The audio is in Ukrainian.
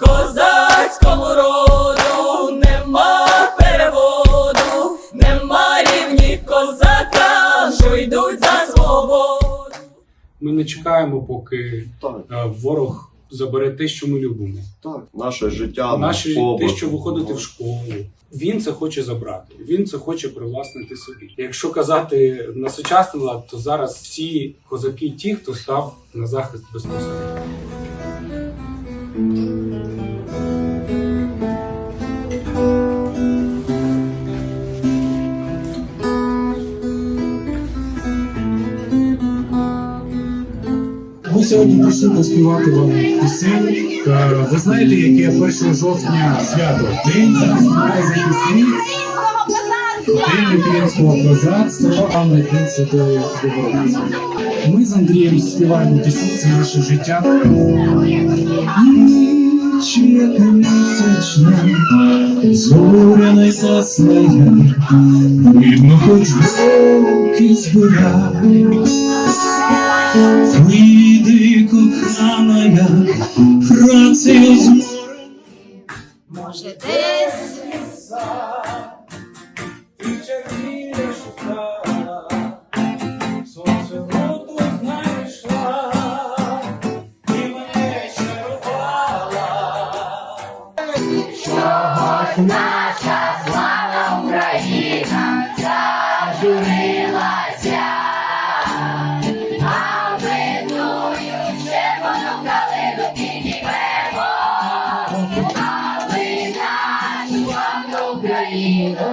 Козацькому роду нема переводу, нема рівні козака, що йдуть за свободу. Ми не чекаємо, поки Так, е, ворог забере те, що ми любимо. так. Наше життя, Наші наш побут. те, що виходити в школу. Він це хоче забрати. Він це хоче привласнити собі. Якщо казати на сучасний лад, то зараз всі козаки, ті, хто став на захист безпосередньо. Ми сьогодні прийшли поспівати вам пісень. Е, Ви знаєте, яке 1 жовтня свято? День захисника захисниць, День українського козацтва, а не День Святої Богородиці. Ми з Андрієм співаємо пісні, наше життя. Ніч яка місячна, зоряна й ясна, видно, хоч боки збирай. Вийди, коханая, працею з. Може, десь наша слава Україна зажурилася, а ми тую червону калину підіймемо, а ми нашу Україну.